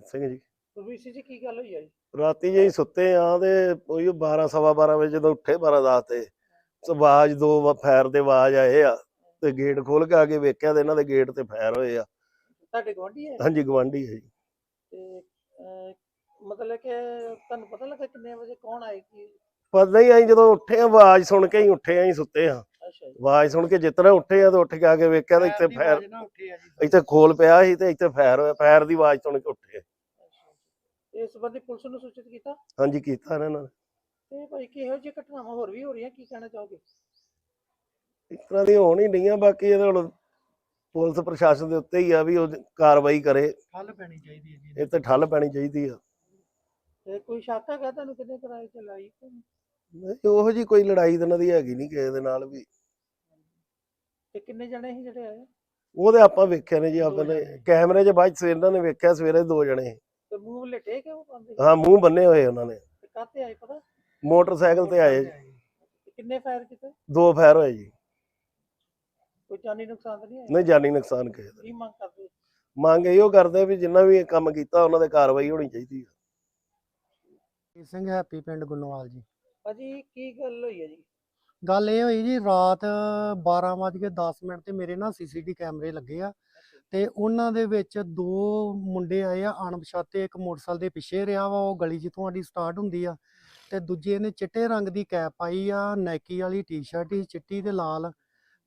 ਗੁਰਮੀਤ ਸਿੰਘ ਜੀ। ਸਿੰਘ ਜੀ ਕੀ ਗੱਲ ਹੋਈ ਆ ਜੀ? ਰਾਤੀ ਜੇ ਅਸੀਂ ਸੁੱਤੇ ਆ ਤੇ ਉਹੀ 12 ਸਵਾ 12 ਵਜੇ ਜਦੋਂ ਉੱਠੇ 12 ਦਸ ਤੇ ਤੇ ਆਵਾਜ਼ ਦੋ ਫਾਇਰ ਦੇ ਆਵਾਜ਼ ਆਏ ਆ ਤੇ ਗੇਟ ਖੋਲ ਕੇ ਆ ਕੇ ਵੇਖਿਆ ਤੇ ਇਹਨਾਂ ਦੇ ਗੇਟ ਤੇ ਫਾਇਰ ਹੋਏ ਆ। ਤੁਹਾਡੇ ਗਵਾਂਢੀ ਹੈ? ਹਾਂਜੀ ਗਵਾਂਢੀ ਹੈ ਜੀ। ਤੇ ਅਹ, ਮਤਲਬ ਕਿ ਤੁਹਾਨੂੰ ਪਤਾ ਲੱਗਾ ਕਿੰਨੇ ਵਜੇ ਕੌਣ ਆਏ ਕੀ? ਪਤਾ ਨਹੀਂ ਅਸੀਂ ਜਦੋਂ ਉੱਠੇ ਆ ਆਵਾਜ਼ ਸੁਣ ਕੇ ਹੀ ਉੱਠੇ ਆ ਅਸੀਂ ਸੁੱਤੇ ਆ ਅੱਛਾ ਜੀ। ਆਵਾਜ਼ ਸੁਣ ਕੇ ਜਿਤਨਾ ਉੱਠੇ ਆ ਤੇ ਉੱਠ ਕੇ ਆ ਕੇ ਵੇਖਿਆ ਤੇ ਇੱਥੇ ਫਾਇਰ ਉੱਠੇ ਆ ਜੀ। ਇੱਥੇ ਖੋਲ ਪਿਆ ਸੀ ਤੇ ਇੱਥੇ ਫਾਇਰ ਹੋਇਆ ਫਾਇਰ ਦੀ ਆਵਾਜ਼ ਸੁਣ ਕੇ ਉੱਠੇ ਇਸ ਸੰਬੰਧੀ ਪੁਲਿਸ ਨੂੰ ਸੂਚਿਤ ਕੀਤਾ? ਹਾਂਜੀ ਕੀਤਾ ਇਹਨਾਂ ਨੇ। ਤੇ ਭਾਈ ਕਿਹੋ ਜਿਹੀ ਘਟਨਾਵਾਂ ਹੋਰ ਵੀ ਹੋ ਰਹੀਆਂ ਕੀ ਕਹਿਣਾ ਚਾਹੋਗੇ? ਇਸ ਤਰ੍ਹਾਂ ਦੀ ਹੋਣ ਹੀ ਨਹੀਂ ਆ ਬਾਕੀ ਇਹਦੇ ਹੁਣ ਪੁਲਿਸ ਪ੍ਰਸ਼ਾਸਨ ਦੇ ਉੱਤੇ ਹੀ ਆ ਵੀ ਉਹ ਕਾਰਵਾਈ ਕਰੇ। ਠੱਲ ਪੈਣੀ ਚਾਹੀਦੀ ਹੈ ਜੀ। ਇਹ ਤੇ ਠੱਲ ਪੈਣੀ ਚਾਹੀਦੀ ਆ। ਤੇ ਕੋਈ ਸ਼ੱਕ ਹੈਗਾ ਤੁਹਾਨੂੰ ਕਿੰਨੇ ਕਿਰਾਏ ਤੇ ਲਾਈ ਨਹੀਂ, ਉਹੋ ਜੀ ਕੋਈ ਲੜਾਈ ਤਾਂ ਇਹਨਾਂ ਦੀ ਹੈਗੀ ਨਹੀਂ ਕਿਸੇ ਦੇ ਨਾਲ ਵੀ। ਤੇ ਕਿੰਨੇ ਜਣੇ ਸੀ ਜਿਹੜੇ ਆਏ? ਉਹਦੇ ਆਪਾਂ ਵੇਖਿਆ ਨੇ ਜੀ ਆਪਾਂ ਨੇ। ਕੈਮਰੇ 'ਚ ਬਾਅਦ 'ਚ ਸਵੇਰ ਇਹਨਾਂ ਨੇ ਵੇਖਿਆ ਸਵੇਰੇ ਦੋ ਜਣੇ ਮੂੰਹ ਲਟੇ ਕਿ ਉਹ ਪਾਉਂਦੇ ਹਾਂ ਮੂੰਹ ਬੰਨੇ ਹੋਏ ਉਹਨਾਂ ਨੇ। ਆਏ ਪਤਾ? ਮੋਟਰਸਾਈਕਲ ਤੇ ਆਏ। ਕਿੰਨੇ ਫਾਇਰ ਕੀਤੇ? ਦੋ ਫਾਇਰ ਹੋਏ ਜੀ। ਕੋਈ ਜਾਨੀ ਨੁਕਸਾਨ ਤਾਂ ਨਹੀਂ ਹੋਇਆ? ਨਹੀਂ ਜਾਨੀ ਨੁਕਸਾਨ ਕਿਸੇ ਦਾ ਕੀ ਮੰਗ ਕਰਦੇ? ਮੰਗ ਇਹੋ ਕਰਦੇ ਵੀ ਜਿੰਨਾ ਵੀ ਇਹ ਕੰਮ ਕੀਤਾ ਉਹਨਾਂ ਦੇ ਕਾਰਵਾਈ ਹੋਣੀ ਚਾਹੀਦੀ ਆ। ਜੀ ਸਿੰਘ ਹੈਪੀ ਪਿੰਡ ਗੁੰਨਵਾਲ ਜੀ। ਭਾਜੀ ਕੀ ਗੱਲ ਹੋਈ ਹੈ ਜੀ? ਗੱਲ ਇਹ ਹੋਈ ਜੀ ਰਾਤ 12:10 ਮਿੰਟ ਤੇ ਮੇਰੇ ਨਾ ਸੀਸੀਟੀ ਕੈਮਰੇ ਲੱਗੇ ਆ। ਤੇ ਉਹਨਾਂ ਦੇ ਵਿੱਚ ਦੋ ਮੁੰਡੇ ਆਏ ਆ, ਅਣਪਛਾਤੇ, ਇੱਕ ਮੋਟਰਸਾਈਕਲ ਦੇ ਪਿੱਛੇ ਰਿਹਾ ਵਾ, ਉਹ ਗਲੀ ਜਿੱਥੋਂ ਸਾਡੀ ਸਟਾਰਟ ਹੁੰਦੀ ਆ ਤੇ ਦੂਜੇ ਨੇ ਚਿੱਟੇ ਰੰਗ ਦੀ ਕੈਪ ਪਾਈ ਆ ਨਾਈਕੀ ਵਾਲੀ ਟੀ-ਸ਼ਰਟ ਸੀ, ਚਿੱਟੀ ਤੇ ਲਾਲ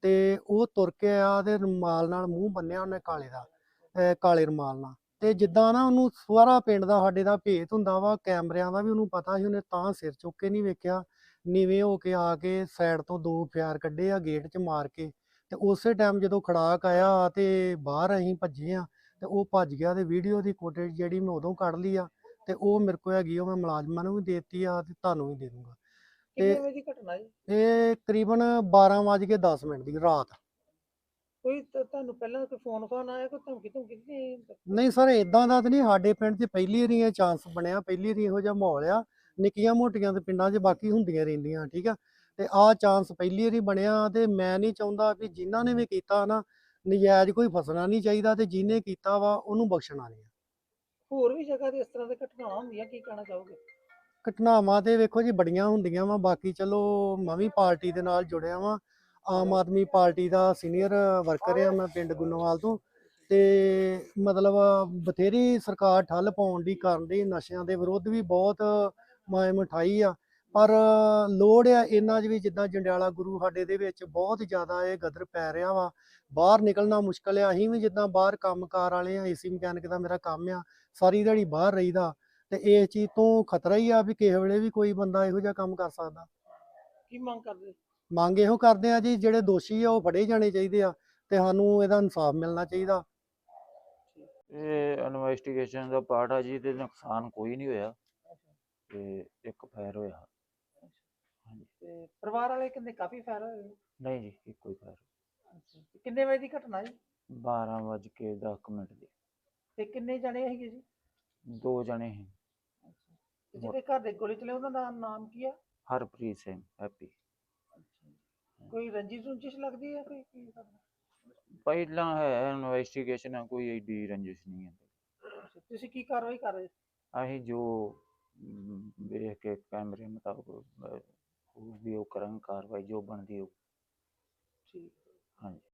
ਤੇ ਉਹ ਤੁਰ ਕੇ ਆ ਤੇ ਰੁਮਾਲ ਨਾਲ ਮੂੰਹ ਬੰਨਿਆ ਉਹਨੇ ਕਾਲੇ ਦਾ ਕਾਲੇ ਰੁਮਾਲ ਨਾਲ ਤੇ ਜਿੱਦਾਂ ਨਾ ਉਹਨੂੰ ਸਾਰਾ ਪਿੰਡ ਦਾ, ਸਾਡੇ ਦਾ ਭੇਤ ਹੁੰਦਾ ਵਾ, ਕੈਮਰਿਆਂ ਦਾ ਵੀ ਉਹਨੂੰ ਪਤਾ ਸੀ, ਉਹਨੇ ਤਾਂ ਸਿਰ ਚੁੱਕ ਕੇ ਨਹੀਂ ਵੇਖਿਆ, ਨੀਵੇਂ ਹੋ ਕੇ ਆ ਕੇ ਸਾਈਡ ਤੋਂ ਦੋ ਫਾਇਰ ਕੱਢੇ ਆ ਗੇਟ 'ਚ ਮਾਰ ਕੇ ਤੇ ਉਸੇ ਟਾਈਮ ਜਦੋਂ ਖੜਾਕ ਆਇਆ ਤੇ ਬਾਹਰ ਅਸੀਂ ਭੱਜੇ ਆ ਤੇ ਉਹ ਭੱਜ ਗਿਆ ਤੇ ਵੀਡੀਓ ਦੀ ਫੁਟੇਜ ਜਿਹੜੀ ਮੈਂ ਉਦੋਂ ਕੱਢ ਲਈ ਆ ਤੇ ਉਹ ਮੇਰੇ ਕੋਲ ਹੈਗੀ ਉਹ ਮੈਂ ਮੁਲਾਜ਼ਮਾਂ ਨੂੰ ਵੀ ਦੇਤੀ ਆ ਤੇ ਤੁਹਾਨੂੰ ਵੀ ਦੇ ਦੂੰਗਾ। ਕਿੰਨੇ ਵਜੇ ਦੀ ਘਟਨਾ ਜੀ? ਇਹ ਤਕਰੀਬਨ 12:10 ਮਿੰਟ ਦੀ ਰਾਤ। ਕੋਈ ਤੁਹਾਨੂੰ ਪਹਿਲਾਂ ਕੋਈ ਫੋਨ ਫਾਨ ਆਇਆ ਕੋਈ ਧਮਕੀ ਧਮਕੀ ਨਹੀਂ ਨਹੀਂ ਸਰ ਇਦਾਂ ਦਾ ਤਾਂ ਨਹੀਂ ਸਾਡੇ ਪਿੰਡ 'ਚ ਪਹਿਲੀ ਵਾਰੀ ਇਹ ਚਾਂਸ ਬਣਿਆ ਪਹਿਲੀ ਵਾਰੀ ਇਹੋ ਜਿਹਾ ਮਾਹੌਲ ਆ। ਨਿੱਕੀਆਂ ਮੋਟੀਆਂ ਤੇ ਪਿੰਡਾਂ 'ਚ ਬਾਕੀ ਹੁੰਦੀਆਂ ਰਹਿੰਦੀਆਂ ਠੀਕ ਆ? ਤੇ ਆਹ ਚਾਂਸ ਪਹਿਲੀ ਵਾਰੀ ਬਣਿਆ ਤੇ ਮੈਂ ਨਹੀਂ ਚਾਹੁੰਦਾ ਵੀ ਜਿਨ੍ਹਾਂ ਨੇ ਵੀ ਕੀਤਾ ਨਾ ਨਜਾਇਜ਼ ਕੋਈ ਫਸਣਾ ਨਹੀਂ ਚਾਹੀਦਾ ਤੇ ਜਿਹਨੇ ਕੀਤਾ ਵਾ ਉਹਨੂੰ ਬਖਸ਼ਣਾ ਨਹੀਂ ਹੋਰ ਵੀ ਜਗ੍ਹਾ ਤੇ ਇਸ ਤਰ੍ਹਾਂ ਦੇ ਘਟਨਾਵਾਂ ਹੁੰਦੀਆਂ ਕੀ ਕਹਿਣਾ ਚਾਹੋਗੇ? ਘਟਨਾਵਾਂ ਤੇ ਵੇਖੋ ਜੀ ਬੜੀਆਂ ਹੁੰਦੀਆਂ ਵਾ ਬਾਕੀ ਚਲੋ ਮੈਂ ਵੀ ਪਾਰਟੀ ਦੇ ਨਾਲ ਜੁੜਿਆ ਵਾਂ। ਆਮ ਆਦਮੀ ਪਾਰਟੀ ਦਾ ਸੀਨੀਅਰ ਵਰਕਰ ਆ ਮੈਂ ਪਿੰਡ ਗੁੰਨੋਵਾਲ ਤੋਂ ਤੇ ਮਤਲਬ ਬਥੇਰੀ ਸਰਕਾਰ ਠੱਲ ਪਾਉਣ ਦੀ ਕਰਨ ਦੀ ਨਸ਼ਿਆਂ ਦੇ ਵਿਰੁੱਧ ਵੀ ਬਹੁਤ ਮਾਏ ਮਠਾਈ ਆ। ਪਰ ਲੋੜ ਆ ਇਹਨਾਂ 'ਚ ਵੀ ਜਿੱਦਾਂ ਜੰਡਿਆਲਾ ਗੁਰੂ ਸਾਡੇ ਦੇ ਵਿੱਚ ਬਹੁਤ ਜ਼ਿਆਦਾ ਇਹ ਗਦਰ ਪੈ ਰਿਹਾ ਵਾ। ਬਾਹਰ ਨਿਕਲਣਾ ਮੁਸ਼ਕਲ ਆ ਅਸੀਂ ਵੀ ਜਿੱਦਾਂ ਬਾਹਰ ਕੰਮਕਾਰ ਵਾਲੇ ਆ ਏਸੀ ਮਕੈਨਿਕ ਦਾ ਮੇਰਾ ਕੰਮ ਆ ਸਾਰੀ ਦਿਹਾੜੀ ਬਾਹਰ ਰਹੀਦਾ ਤੇ ਇਸ ਚੀਜ਼ ਤੋਂ ਖਤਰਾ ਹੀ ਆ ਵੀ ਕਿਸੇ ਵੇਲੇ ਵੀ ਕੋਈ ਬੰਦਾ ਇਹੋ ਜਿਹਾ ਕੰਮ ਕਰ ਸਕਦਾ। ਕੀ ਮੰਗ ਕਰਦੇ? ਮੰਗ ਇਹੋ ਕਰਦੇ ਆ ਜੀ ਜਿਹੜੇ ਦੋਸ਼ੀ ਆ ਉਹ ਫੜੇ ਜਾਣੇ ਚਾਹੀਦੇ ਆ ਤੇ ਸਾਨੂੰ ਇਹਦਾ ਇਨਸਾਫ ਮਿਲਣਾ ਚਾਹੀਦਾ। ਇਹ ਇਨਵੈਸਟੀਗੇਸ਼ਨ ਦਾ ਪਾਰਟ ਆ ਜੀ ਤੇ ਨੁਕਸਾਨ ਕੋਈ ਨਹੀਂ ਹੋਇਆ। ਤੇ ਇੱਕ ਫਾਇਰ ਪਰਿਵਾਰ ਵਾਲੇ ਕਿੰਨੇ ਕਾਫੀ ਫਾਇਰ ਹੋਏ। ਨਹੀਂ ਜੀ ਇੱਕੋ ਹੀ ਫਾਇਰ ਤੇ ਕਿੰਨੇ ਵਜੇ ਦੀ ਘਟਨਾ ਜੀ? 12 ਵੱਜ ਕੇ 10 ਮਿੰਟ ਦੇ। ਤੇ ਕਿੰਨੇ ਜਣੇ ਹੈਗੇ ਜੀ? ਦੋ ਜਣੇ ਸੀ। ਤੇ ਜਿਹੜੇ ਘਰ ਦੇ ਗੋਲੀ ਚਲੇ ਉਹਨਾਂ ਦਾ ਨਾਮ ਕੀ ਆ? ਹਰਪ੍ਰੀਤ ਸਿੰਘ ਹੈਪੀ। ਕੋਈ ਰੰਜਿਸ਼ ਰੁੰਜਿਸ਼ ਲੱਗਦੀ ਹੈ ਕੋਈ ਕੀ ਕਰਨਾ? ਪਹਿਲਾਂ ਹੈ ਇਨਵੈਸਟੀਗੇਸ਼ਨ ਆ ਕੋਈ ਏਡੀ ਰੰਜਿਸ਼ ਨਹੀਂ ਹੈ। ਤੁਸੀਂ ਕੀ ਕਾਰਵਾਈ ਕਰ ਰਹੇ? ਅਸੀਂ ਜੋ ਵੇਖ ਕੇ ਕੈਮਰੇ ਮੁਤਾਬਕ ਅ, ਹੋਊਗੀ ਉਹ ਕਰਾਂਗੇ ਕਾਰਵਾਈ ਜੋ ਬਣਦੀ ਉਹ। ਠੀਕ। ਹਾਂਜੀ।